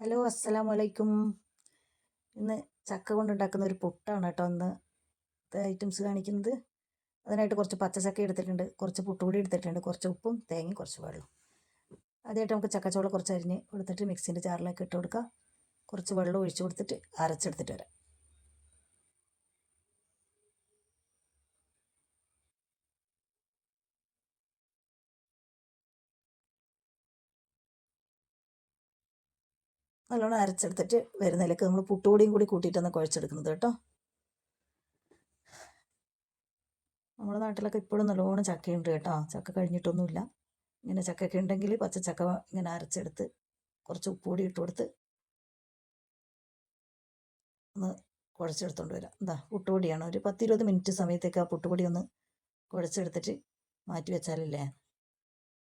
Hello അസ്സലാം വലൈക്കും ഇന്ന് ചക്ക കൊണ്ടുണ്ടാക്കുന്ന ഒരു പുട്ടാണ് കേട്ടോ ഇന്ന് ഐറ്റംസ് കാണിക്കുന്നത്. അതിനായിട്ട് കുറച്ച് പച്ചച്ചക്ക എടുത്തിട്ടുണ്ട്. കുറച്ച് പുട്ടുകൂടി എടുത്തിട്ടുണ്ട്. കുറച്ച് ഉപ്പും തേങ്ങയും കുറച്ച് വെള്ളം ആദ്യമായിട്ട് നമുക്ക് ചക്കച്ചോള കുറച്ച് അരിഞ്ഞ് കൊടുത്തിട്ട് മിക്സിന്റെ ജാറിലേക്ക് ഇട്ട് കൊടുക്കുക കുറച്ച് വെള്ളം ഒഴിച്ച് കൊടുത്തിട്ട് അരച്ചെടുത്തിട്ട് വരാം. നല്ലോണം അരച്ചെടുത്തിട്ട് വരുന്നതിലേക്ക് നമ്മൾ പുട്ടുപൊടിയും കൂടി കൂട്ടിയിട്ടാണ് കുഴച്ചെടുക്കുന്നത് കേട്ടോ. നമ്മുടെ നാട്ടിലൊക്കെ ഇപ്പോഴും നല്ലോണം ചക്കയുണ്ട് കേട്ടോ. ചക്ക കഴിഞ്ഞിട്ടൊന്നുമില്ല. ഇങ്ങനെ ചക്കയൊക്കെ ഉണ്ടെങ്കിൽ പച്ച ചക്ക ഇങ്ങനെ അരച്ചെടുത്ത് കുറച്ച് ഉപ്പുപൊടി ഇട്ട് കൊടുത്ത് ഒന്ന് കുഴച്ചെടുത്തോണ്ട് വരാം. എന്താ പുട്ടുപൊടിയാണ്. ഒരു പത്തിരുപത് മിനിറ്റ് സമയത്തേക്ക് ആ പുട്ടുപൊടി ഒന്ന് കുഴച്ചെടുത്തിട്ട് മാറ്റി വെച്ചാലല്ലേ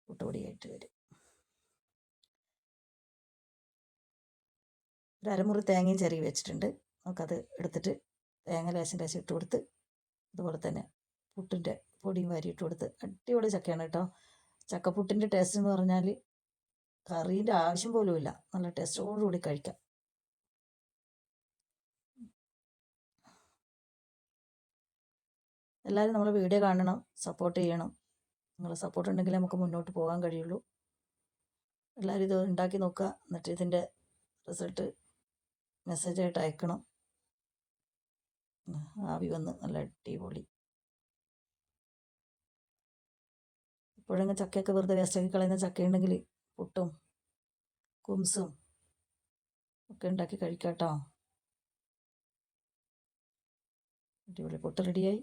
പുട്ടുപൊടിയായിട്ട് വരും. ഒരു അരമുറി തേങ്ങയും ചെറിയ വെച്ചിട്ടുണ്ട്. നമുക്കത് എടുത്തിട്ട് തേങ്ങ ലേശം ലേശം ഇട്ട് കൊടുത്ത് അതുപോലെ തന്നെ പുട്ടിന്റെ പൊടിയും വാരി ഇട്ട് കൊടുത്ത് അടിപൊളി ചക്കയാണ് കേട്ടോ. ചക്കപ്പുട്ടിന്റെ ടേസ്റ്റ് എന്ന് പറഞ്ഞാൽ കറീന്റെ ആവശ്യം പോലുമില്ല നല്ല ടേസ്റ്റോടുകൂടി കഴിക്കാം. എല്ലാവരും നമ്മൾ വീഡിയോ കാണണം സപ്പോർട്ട് ചെയ്യണം. നിങ്ങൾ സപ്പോർട്ട് ഉണ്ടെങ്കിൽ നമുക്ക് മുന്നോട്ട് പോകാൻ കഴിയുള്ളൂ. എല്ലാവരും ഇത് ഉണ്ടാക്കി നോക്കുക. എന്നിട്ട് ഇതിന്റെ റിസൾട്ട് മെസ്സേജായിട്ട് അയക്കണം. ആവി വന്ന് നല്ല അടിപൊളി. ഇപ്പോഴെങ്കിൽ ചക്കയൊക്കെ വെറുതെ വേസ്റ്റാക്കി കളയുന്ന ചക്കയുണ്ടെങ്കിൽ പുട്ടും കുംസും ഒക്കെ ഉണ്ടാക്കി കഴിക്കാം കേട്ടോ അടിപൊളി. പുട്ട് റെഡിയായി